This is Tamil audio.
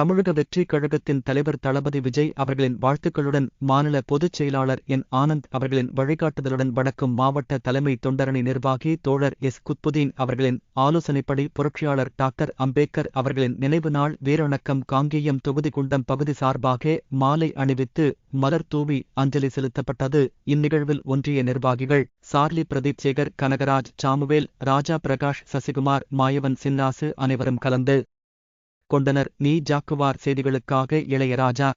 தமிழக வெற்றி கழகத்தின் தலைவர் தளபதி விஜய் அவர்களின் வாழ்த்துக்களுடன் மாநில பொதுச் செயலாளர் என் ஆனந்த் அவர்களின் வழிகாட்டுதலுடன் வடக்கும் மாவட்ட தலைமை தொண்டரணி நிர்வாகி தோழர் எஸ் குத்புதீன் அவர்களின் ஆலோசனைப்படி புரட்சியாளர் டாக்டர் அம்பேத்கர் அவர்களின் நினைவு நாள் வீரணக்கம் காங்கேயம் தொகுதி குண்டம் பகுதி சார்பாக மாலை அணிவித்து மலர் தூவி அஞ்சலி செலுத்தப்பட்டது. இந்நிகழ்வில் ஒன்றிய நிர்வாகிகள் சார்லி பிரதீப் சேகர் கனகராஜ் சாமுவேல் ராஜா பிரகாஷ் சசிகுமார் மாயவன் சின்னாசு அனைவரும் கலந்து கொண்டனர். நீ ஜாக்குவார் செய்திகளுக்காக இளையராஜா